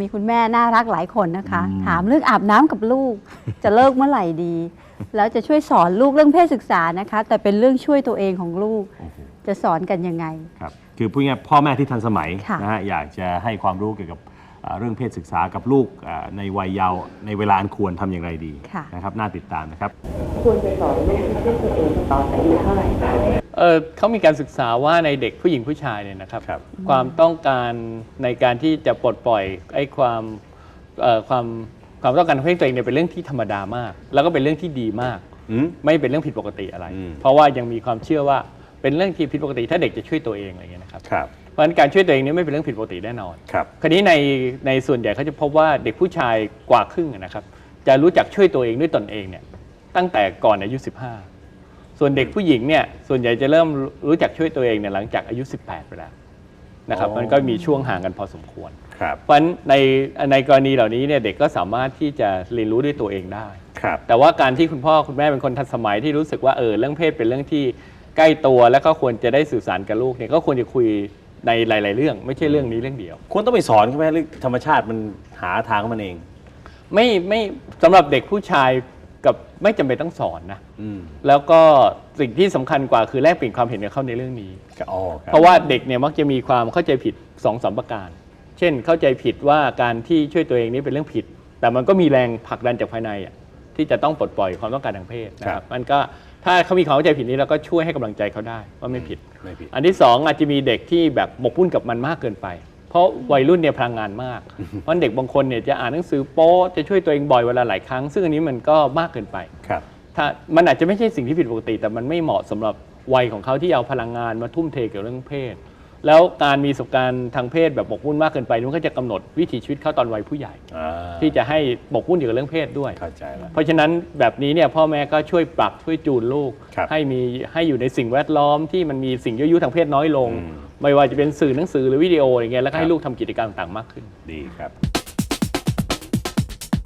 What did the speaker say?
มีคุณแม่น่ารักหลายคนนะคะอืมถามเรื่องอาบน้ำกับลูก จะเลิกเมื่อไหร่ดี แล้วจะช่วยสอนลูกเรื่องเพศศึกษานะคะ แต่เป็นเรื่องช่วยตัวเองของลูกโอ้โหจะสอนกันยังไงครับคือพูดง่ายๆพ่อแม่ที่ทันสมัยค่ะนะฮะอยากจะให้ความรู้เกี่ยวกับอ่าเรื่องเพศศึกษากับลูกอ่าในวัยเยาว์ในเวลาอันควรทำอย่างไรดีค่ะนะครับน่าติดตามนะครับ ควรจะสอนลูกให้ตัวเองตอนอายุเท่าไหร่คะ เออเขามีการศึกษาว่าในเด็กผู้หญิงผู้ชายเนี่ยนะครับ ครับ ความต้องการในการที่จะปลดปล่อยไอ้ความเอ่อความความต้องการทางเพศตัวเองเนี่ยเป็นเรื่องที่ธรรมดามาก แล้วก็เป็นเรื่องที่ดีมาก อืม ไม่เป็นเรื่องผิดปกติอะไร อืม เพราะว่ายังมีความเชื่อว่าเป็นเรื่องที่ผิดปกติถ้าเด็กจะช่วยตัวเองอะไรเงี้ยนะครับ ครับ เพราะฉะนั้นการช่วยตัวเองเนี่ยไม่เป็นเรื่องผิดปกติแน่นอน ครับ คราวนี้ในในส่วนใหญ่เขาจะพบว่าเด็กผู้ชายกว่าครึ่งอะนะครับ จะรู้จักช่วยตัวเองด้วยตนเองเนี่ยตั้งแต่ก่อนอายุ15 ส่วนเด็กผู้หญิงเนี่ยส่วนใหญ่จะเริ่มรู้จักช่วยตัวเองเนี่ยหลังจากอายุ 18 ไปแล้วนะครับอ๋อมันก็มีช่วงห่างกันพอสมควร ครับ เพราะฉะนั้นในในกรณีเหล่านี้เนี่ยเด็กก็สามารถที่จะเรียนรู้ด้วยตัวเองได้ ครับ แต่ว่าการที่คุณพ่อคุณแม่เป็นคนทันสมัยที่รู้สึกว่าเออเรื่องเพศเป็นเรื่องที่ใกล้ตัวแล้วก็ควรจะได้สื่อสารกับลูกเนี่ยก็ควรจะคุยในหลาย ๆ เรื่อง ไม่ใช่เรื่องนี้เรื่องเดียว ควรต้องไปสอนใช่ไหมหรือธรรมชาติมันหาทางของมันเอง ไม่ไม่สำหรับเด็กผู้ชายกับไม่จำเป็นต้องสอนนะอืมแล้วก็ สิ่งที่สำคัญกว่าคือแลกเปลี่ยนความเห็นกับเขาในเรื่องนี้ก็อ๋อคบเพราะว่าเด็กเนี่ยมักจะมีความเข้าใจผิด2องสามประการ เช่นเข้าใจผิดว่าการที่ช่วยตัวเองนี่เป็นเรื่องผิด แต่มันก็มีแรงผลักดันจากภายในอะที่จะต้องปลดปล่อยความต้องการทางเพศนะครับมันก็ถ้าเขามีความเข้าใจผิดนี้เราก็ช่วยให้กำลังใจเขาได้ว่าไม่ผิดไม่ผิดอันที่สองอาจจะมีเด็กที่แบบหมกมุ่นกับมันมากเกินไป เพราะวัยรุ่นเนี่ยพลังงานมาก เพราะเด็กบางคนเนี่ยจะอ่านหนังสือโป๊จะช่วยตัวเองบ่อยเวลาหลายครั้ง ซึ่งอันนี้มันก็มากเกินไปครับ ถ้ามันอาจจะไม่ใช่สิ่งที่ผิดปกติ แต่มันไม่เหมาะสำหรับวัยของเขาที่เอาพลังงานมาทุ่มเทเกี่ยวกับเรื่องเพศ แล้วการมีประสบการณ์ทางเพศแบบหมกมุ่นมากเกินไปมันก็จะกำหนดวิถีชีวิตเขาตอนวัยผู้ใหญ่อ่าที่จะให้หมกมุ่นเกี่ยวกับเรื่องเพศด้วยเข้าใจแล้วเพราะฉะนั้นแบบนี้เนี่ยพ่อแม่ก็ช่วยปรับช่วยจูนลูกครับให้มีให้อยู่ในสิ่งแวดล้อมที่มันมีสิ่งยั่วยุทางเพศน้อยลงอืมไม่ว่าจะเป็นสื่อหนังสือหรือวิดีโออะไรเงี้ยแล้วก็คให้รับลูกทำกิจกรรมต่างๆมากขึ้นดีครับ